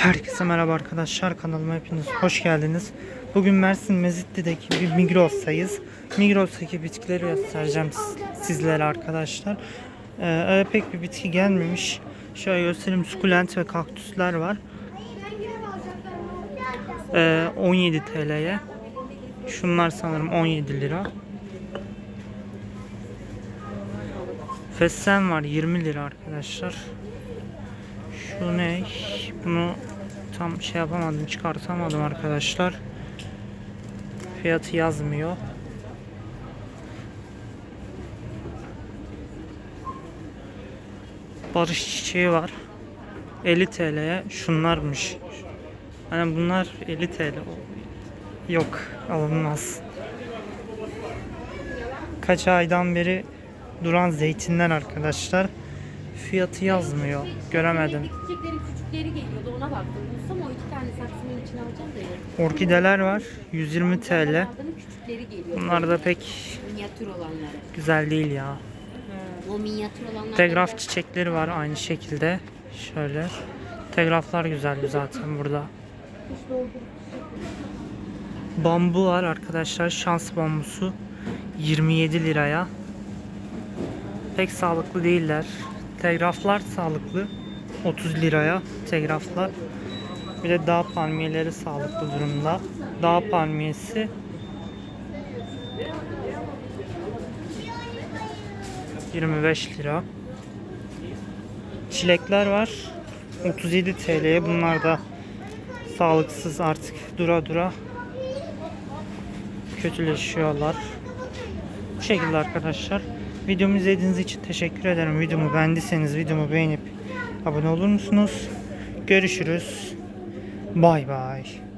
Herkese merhaba arkadaşlar kanalıma hepiniz hoş geldiniz. Bugün Mersin Mezitli'deki bir Migros'tayız. Migros'taki bitkileri göstereceğim siz- sizlere arkadaşlar. Ee, pek bir bitki gelmemiş. Şöyle göstereyim sukulent ve kaktüsler var. Ee, 17 TL'ye. Şunlar sanırım 17 lira. Fesleğen var 20 lira arkadaşlar. Şu ne? Bunu tam şey yapamadım, çıkartamadım arkadaşlar. Fiyatı yazmıyor. Barış çiçeği var. 50 TL'ye şunlarmış. Hani bunlar 50 TL. Yok, alınmaz. Kaç aydan beri duran zeytinler arkadaşlar. Fiyatı yazmıyor. Göremedim. Çiçeklerin küçükleri geliyordu ona baktım. Bulsam o iki tane saksının içine alacağım da yok. Orkideler var. 120 TL. Küçükleri. Bunlar da pek Minyatür olanları. güzel değil ya. O minyatür olanlar. Telgraf çiçekleri var aynı şekilde. Şöyle. Telgraflar güzel zaten burada. Bambu var arkadaşlar. Şans bambusu. 27 liraya. Pek sağlıklı değiller. Telgraflar sağlıklı. 30 liraya telgraflar. Bir de dağ palmiyeleri sağlıklı durumda. Dağ palmiyesi 25 lira. Çilekler var. 37 TL'ye. Bunlar da sağlıksız artık dura dura kötüleşiyorlar. Bu şekilde arkadaşlar. Videomu izlediğiniz için teşekkür ederim. Videomu beğendiyseniz videomu beğenip abone olur musunuz? Görüşürüz. Bay bay.